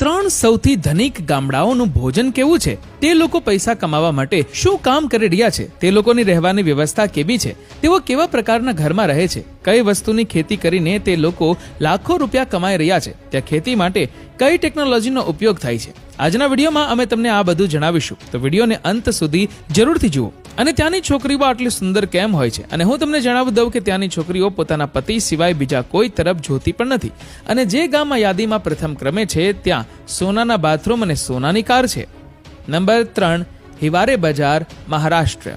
ત્રણ સૌથી ધનિક ગામડાઓનું ભોજન કેવું છે? તે લોકો પૈસા કમાવા માટે શું કામ કરી રહ્યા છે? તે લોકોની રહેવાની વ્યવસ્થા કેવી છે? તેઓ કેવા પ્રકારના ઘરમાં રહે છે? કઈ વસ્તુની ખેતી કરીને તે લોકો લાખો રૂપિયા કમાઈ રહ્યા છે? ત્યાં ખેતી માટે કઈ ટેકનોલોજીનો ઉપયોગ થાય છે? આજના વિડીયોમાં અમે તમને આ બધું જણાવીશું. તો વિડીયોને અંત સુધી જરૂરથી જુઓ. અને ત્યાંની છોકરીઓ આટલી સુંદર કેમ હોય છે? અને હું તમને જણાવી દઉં કે ત્યાંની છોકરીઓ પોતાના પતિ સિવાય બીજા કોઈ તરફ જોતી પણ નથી. અને જે ગામમાં યાદીમાં પ્રથમ ક્રમે છે, ત્યાં સોનાના બાથરૂમ અને સોનાની કાર છે. નંબર ત્રણ, હિવારે બજાર, મહારાષ્ટ્ર.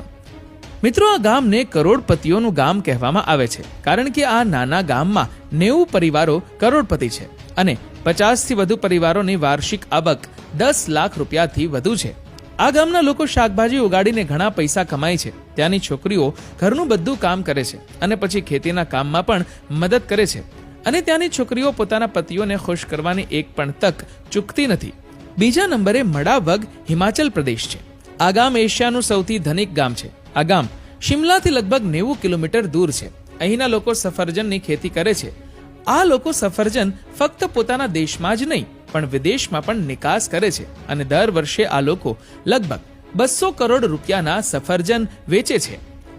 મિત્રો, આ ગામને કરોડપતિઓનું ગામ કહેવામાં આવે છે, કારણ કે આ નાના ગામમાં નેવું પરિવારો કરોડપતિ છે. અને પચાસથી વધુ પરિવારોની વાર્ષિક આવક દસ લાખ રૂપિયાથી વધુ છે. આ ગામના લોકો શાકભાજી ઉગાડીને ઘણા પૈસા કમાય છે. ત્યાંની છોકરીઓ ઘરનું બધું કામ કરે છે અને પછી ખેતીના કામમાં પણ મદદ કરે છે. અને ત્યાંની છોકરીઓ પોતાના પતિઓને ખુશ કરવાની એક પણ તક ચૂકતી નથી. બીજા નંબરે મડાવગ હિમાચલ પ્રદેશ છે. આ ગામ એશિયાનું સૌથી ધનિક ગામ છે. આ ગામ શિમલાથી લગભગ નેવું કિલોમીટર દૂર છે. અહીંના લોકો સફરજનની ખેતી કરે છે. આ લોકો સફરજન ફક્ત પોતાના દેશમાં જ નહીં, પણ વિદેશમાં પણ નિકાસ કરે છે અને દર વર્ષે આ લોકો લગભગ બસો કરોડ રૂપિયાના સફરજન વેચે છે.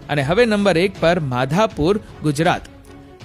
અને હવે નંબર એક પર માધાપુર, ગુજરાત.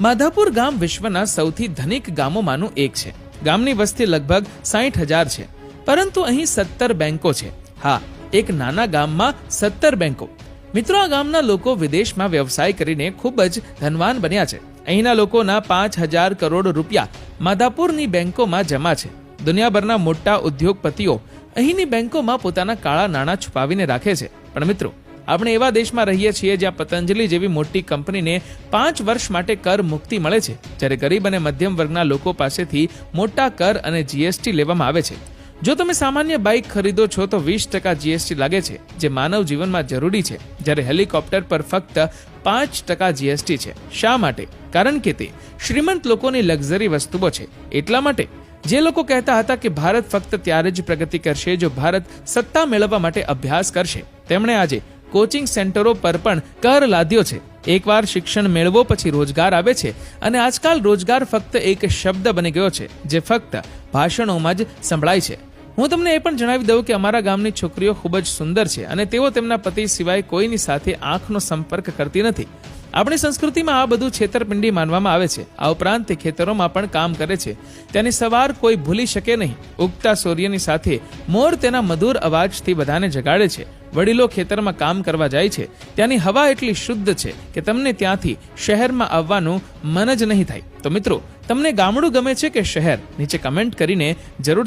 માધાપુર ગામ વિશ્વના સૌથી ધનિક ગામોમાંનું એક છે. ગામની વસ્તી લગભગ સાઠ હજાર છે. પરંતુ અહીં સત્તર બેંકો છે. હા, એક નાના ગામમાં સત્તર બેંકો. મિત્રો, આ ગામના લોકો વિદેશમાં વ્યવસાય કરીને ખૂબ જ ધનવાન બન્યા છે. અહીંના લોકોના પાંચ હજાર કરોડ રૂપિયા માધાપુરની બેંકોમાં જમા છે. દુનિયાભરના મોટા ઉદ્યોગપતિઓ અહીંની બેંકોમાં પોતાના કાળા નાણાં છુપાવીને રાખે છે. પણ મિત્રો, આપણે એવા દેશમાં રહીએ છીએ જ્યાં પતંજલિ જેવી મોટી કંપનીને પાંચ વર્ષ માટે કર મુક્તિ મળે છે. જ્યારે ગરીબ અને મધ્યમ વર્ગના લોકો પાસેથી મોટા કર અને જીએસટી લેવામાં આવે છે. જો તમે સામાન્ય બાઇક ખરીદો છો તો વીસ ટકા જીએસટી લાગે છે, જે માનવ જીવનમાં જરૂરી છે. જ્યારે હેલિકોપ્ટર પર ફક્ત પાંચ ટકા જીએસટી છે. શા માટે? કારણ કે તે શ્રીમંત લોકોની લક્ઝરી વસ્તુઓ છે. એટલા માટે, જે લોકો કહેતા હતા કે ભારત ફક્ત ત્યારે જ પ્રગતિ કરશે જો ભારત સત્તા મેળવવા માટે અભ્યાસ કરશે. તેમણે આજે કોચિંગ સેન્ટરો પર પણ કર લાદ્યો છે. એકવાર શિક્ષણ મેળવો પછી રોજગાર આવે છે. અને આજકાલ રોજગાર ફક્ત એક શબ્દ બની ગયો છે, જે ફક્ત ભાષણોમાં જ સંભળાય છે. હું તમને એ પણ જણાવી દઉં કે અમારા ગામની છોકરીઓ ખૂબ જ સુંદર છે અને તેઓ તેમના પતિ સિવાય કોઈની સાથે આંખનો સંપર્ક કરતી નથી. આપણી સંસ્કૃતિમાં આ બધું છેતરપિંડી માનવામાં આવે છે. આ ઉપરાંત તે ખેતરોમાં પણ કામ કરે છે. તેની સવાર કોઈ ભૂલી શકે નહીં. ઉગતા સૂર્યની સાથે મોર તેના મધુર અવાજથી બધાને જગાડે છે. વડીલો ખેતરમાં કામ કરવા જાય છે. ત્યાંની હવા એટલી શુદ્ધ છે કે તમને ત્યાંથી શહેરમાં આવવાનું મન જ નહીં થાય. તો મિત્રો, તમને ગામડું ગમે છે કે શહેર? નીચે કમેન્ટ કરીને જરૂર